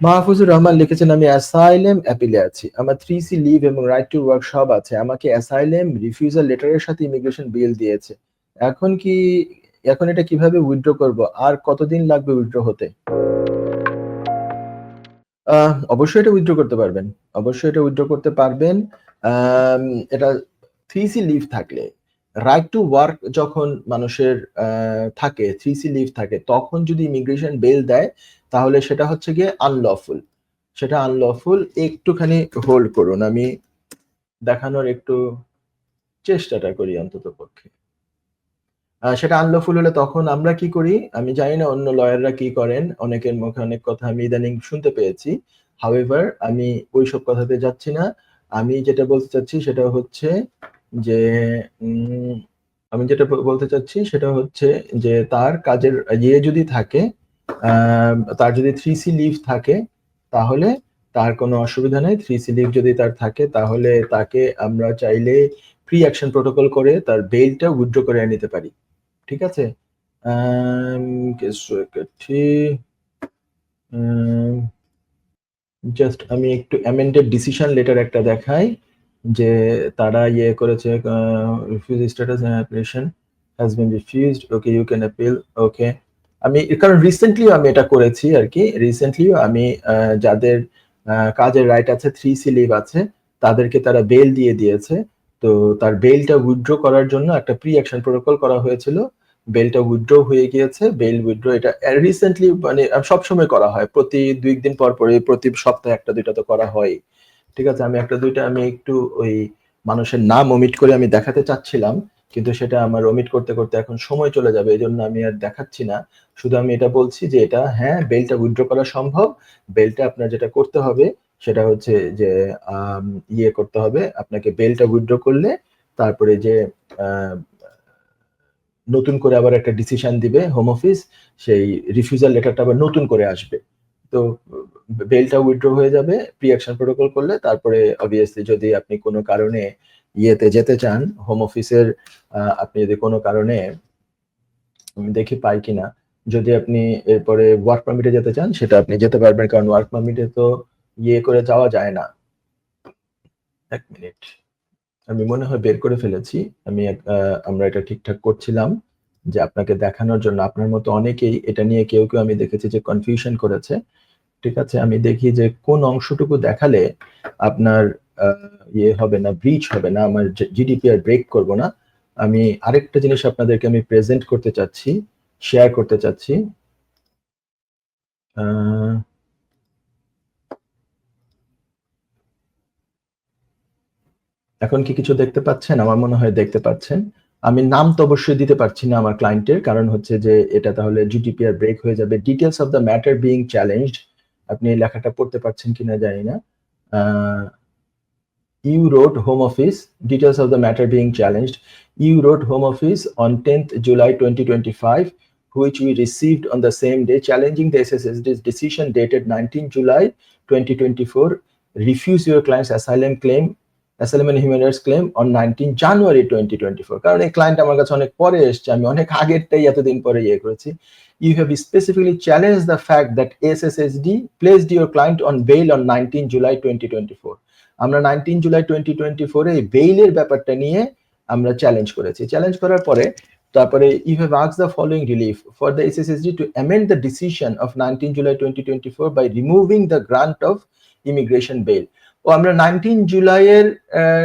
মাহফুজুর রহমান লিখেছেন, আমি অ্যাসাইলেম অ্যাপিলে আছি। আমার থ্রি সি লিভ এবং রাইট টু ওয়ার্ক সব আছে। আমাকে অ্যাসাইলেম রিফিউজাল লেটারের সাথে ইমিগ্রেশন বিল দিয়েছে। এখন কি, এখন এটা কীভাবে উইথড্র করব? আর কতদিন লাগবে উইথড্র হতে? অবশ্যই এটা উইথড্র করতে পারবেন। অবশ্যই এটা উইথড্র করতে পারবেন। এটা থ্রি সি লিভ থাকলে। রাইট টু ওয়ার্ক যখন মানুষের থাকে থ্রি সি লিভ থাকে, তখন যদি ইমিগ্রেশন বেল দেয়, তাহলে সেটা হচ্ছে গিয়ে আনলফুল সেটা আনলফুল একটুখানি হোল্ড করুন। আমি দেখানোর একটু চেষ্টাটা করি অন্তত পক্ষে। সেটা আনলফুল হলে তখন আমরা কি করি? আমি জানি না অন্য লয়াররা কি করেন, অনেকের মুখে অনেক কথা আমি ইদানিং শুনতে পেয়েছি। হাউএভার আমি ওইসব কথাতে যাচ্ছি না। আমি যেটা বলতে চাচ্ছি সেটা হচ্ছে যে আমি যেটা বলতে চাচ্ছি সেটা হচ্ছে যে, তার কাজের ইয়ে যদি থাকে তার যদি থ্রি সি লিভ থাকে, তাহলে তার কোনো অসুবিধা নেই। থ্রি সি লিভ যদি তার থাকে, তাহলে তাকে আমরা চাইলে প্রি অ্যাকশন প্রোটোকল করে তার বেলটা উইথড্র করে নিতে পারি। ঠিক আছে? জাস্ট আমি একটু অ্যামেন্ডেড ডিসিশন লেটার একটা দেখাই। যে তারা ইয়ে করেছে refuse status application has been refused okay you can appeal okay আমি, কারণ রিসেন্টলিও আমি এটা করেছি আর কি রিসেন্টলিও আমি যাদের কাজের রাইট আছে থ্রি সি লিভ আছে, তাদেরকে তারা বেল দিয়ে দিয়েছে। তো তার বেলটা উইথড্র করার জন্য একটা প্রি অ্যাকশন প্রোটোকল করা হয়েছিল। বেলটা উইথড্র হয়ে গিয়েছে। বেল উইথড্র এটা রিসেন্টলি মানে সবসময় করা হয়। প্রতি দুই দিন পর পরে প্রতি সপ্তাহে একটা, দুইটা তো করা হয় ঠিক আছে, আমি একটা দুইটা, আমি একটু ওই মানুষের নাম ওমিট করে আমি দেখাতে চাচ্ছিলাম, কিন্তু সেটা আমার ওমিট করতে করতে এখন সময় চলে যাবে এই জন্য আমি আর দেখাচ্ছি না। শুধু আমি এটা বলছি যে এটা হ্যাঁ বেলটা উইথড্র করা সম্ভব। বেলটা আপনার যেটা করতে হবে, সেটা হচ্ছে যে ইয়ে করতে হবে, আপনাকে বেলটা উইথড্র করলে তারপরে যে নতুন করে আবার একটা ডিসিশন দিবে হোম অফিস সেই রিফিউজাল লেটারটা আবার নতুন করে আসবে। তো বেলটা উইথড্র হয়ে যাবে প্রি অ্যাকশন প্রোটোকল করলে, তারপরে অবভিয়াসলি যদি আপনি কোনো কারণে ইয়েতে যেতে চান হোম অফিসের আপনি যদি কোনো কারণে, আমি দেখি পাই কিনা, যদি আপনি এরপরে ওয়ার্ক পারমিটে যেতে চান, সেটা আপনি যেতে পারবেন, কারণ ওয়ার্ক পারমিটে তো ইয়ে করে যাওয়া যায় না। এক মিনিট আমি মনে হয় বের করে ফেলেছি। আমি আমরা এটা ঠিকঠাক করছিলাম। যে আপনাকে দেখানোর জন্য। আপনার মতো অনেকেই এটা নিয়ে কেউ কেউ আমি দেখেছি যে কনফিউশন করেছে। ঠিক আছে? আমি দেখি যে কোন অংশটুকু দেখালে আপনার ইয়ে হবে না ব্রিচ হবে না, আমার জিডিপিআর ব্রেক করব না। আমি আরেকটা জিনিস আপনাদেরকে আমি প্রেজেন্ট করতে চাচ্ছি শেয়ার করতে চাচ্ছি। এখন কি কিছু দেখতে পাচ্ছেন? আমার মনে হয় দেখতে পাচ্ছেন। আমি নাম তো অবশ্যই দিতে পারছি না আমার ক্লায়েন্টের কারণ হচ্ছে যে এটা তাহলে জিডিপিআর ব্রেক হয়ে যাবে। Details of the matter being challenged আপনি এই লেখাটা পড়তে পারছেন কিনা জানি না। You wrote Home Office details of the matter being challenged you wrote Home Office on tenth July twenty twenty five which we received on the same day, challenging the SSSD's decision dated 19 July 2024 refuse your client's asylum claim asylum and human rights claim on 19 January 2024 কারণ এই client আমার কাছে অনেক পরে এসছে আমি অনেক আগেরটাই এতদিন পরে ইয়ে করেছি you have specifically challenged the fact that SSSD placed your client on bail on 19 July 2024 আমরা 19 জুলাই 2024 এ বেইলের ব্যাপারটা নিয়ে আমরা চ্যালেঞ্জ করেছি চ্যালেঞ্জ করার পরে তারপরে you have asked the following relief for the SSSD to amend the decision of 19 July 2024 by removing the grant of immigration bail ও আমরা নাইনটিন জুলাইয়ের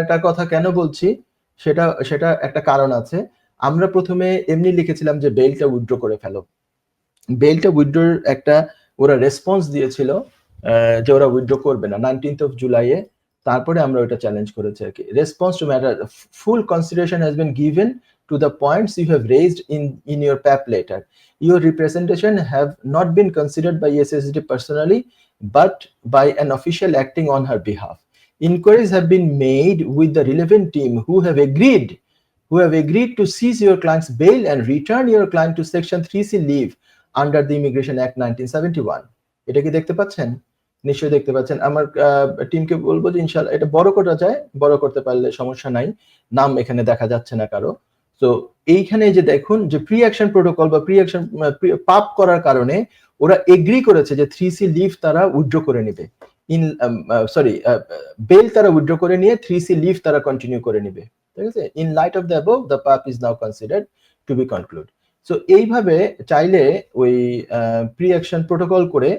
টা কথা কেন বলছি? সেটা সেটা একটা কারণ আছে। আমরা প্রথমে এমনি লিখেছিলাম যে বেলটা উইথড্র করে ফেলো। বেলটা উইথড্রর একটা ওরা রেসপন্স দিয়েছিল যে ওরা উইথড্র করবে না। নাইনটিন্থ অফ জুলাইয়ে তারপরে আমরা ওটা চ্যালেঞ্জ করেছি আর কি। Response to matter full consideration has been given to the points you have raised in, in your PAP letter. Your representation have not been considered by SSD personally, but by an official acting on her behalf. Inquiries have been made with the relevant team who have agreed who have agreed to seize your client's bail and return your client to Section 3C leave under the Immigration Act 1971. এটা কি দেখতে পাচ্ছেন নিশ্চয়ই দেখতে পাচ্ছেন আমার টিমকে বলবো যে ইনশাল্লাহ এটা বড় করা যায় বড় করতে পারলে সমস্যা নাই নাম এখানে দেখা যাচ্ছে না কারো তো এইখানে যে দেখুন যে প্রি অ্যাকশন প্রোটোকল বা প্রি অ্যাকশন পাপ করার কারণে ওরা এগ্রি করেছে যে থ্রি সি লিভ তারা উইথড্র করে নেবে। ইন সরি বেল তারা উইথড্র করে নিয়ে থ্রি সি লিভ তারা কন্টিনিউ করে নেবে। ঠিক আছে? In light of the above the PAP is now considered to be conclude so এইভাবে চাইলে ওই প্রি অ্যাকশন প্রোটোকল করে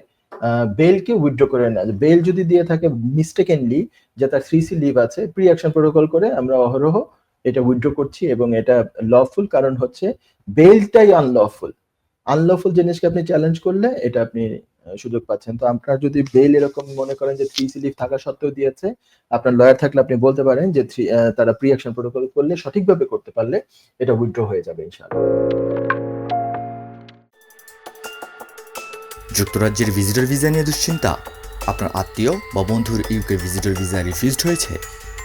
বেলকে উইথড্র করে নেয় বেল যদি দিয়ে থাকে মিস্টেকেনলি যে তার থ্রি সি লিভ আছে প্রি অ্যাকশন প্রোটোকল করে আমরা অহরহ এটা উইথড্র করছি এবং এটা লফুল কারণ হচ্ছে বেলটাই আনলফুল আনলফুল জিনিসকে আপনি চ্যালেঞ্জ করলে এটা আপনি সুযোগ পাচ্ছেন। তো আপনার যদি বেল এরকম মনে করেন যে থ্রি সি লিভ থাকা সত্ত্বেও দিয়েছে, আপনার লয়ার থাকলে আপনি বলতে পারেন যে থ্রি তারা প্রি অ্যাকশন প্রোটোকল করলে সঠিকভাবে করতে পারলে এটা উইথড্র হয়ে যাবে ইনশাআল্লাহ। যুক্তরাজ্যের ভিজিটর ভিসা নিয়ে দুশ্চিন্তা। আপনার আত্মীয় বা বন্ধুর ইউকে ভিজিটর ভিসা রিফিউজড হয়েছে।